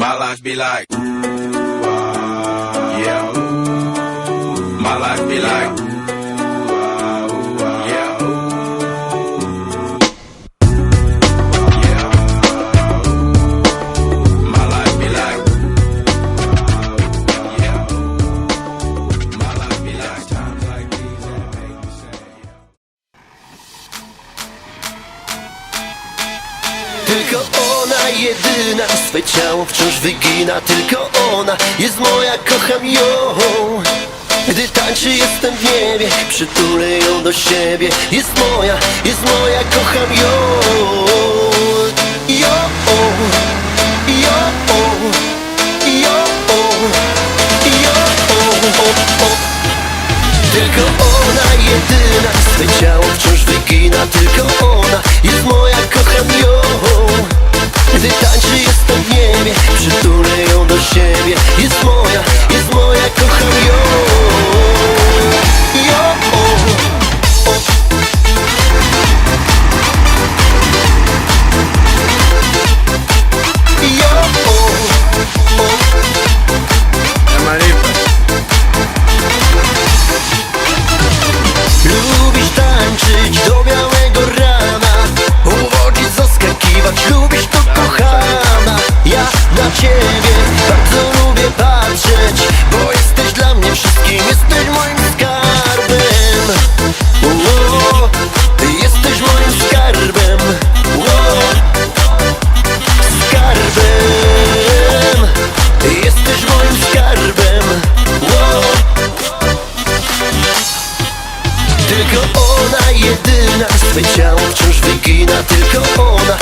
My life be like, ooh, ah, yeah. My life be like, Tylko ona jedyna. Swe ciało wciąż wygina. Tylko ona jest moja, kocham ją. Gdy tańczy jestem w niebie. Przytulę ją do siebie. Jest moja, jest moja, kocham ją tańczyć do białego tylko ona jedyna. Swe ciało wciąż wygina. Tylko ona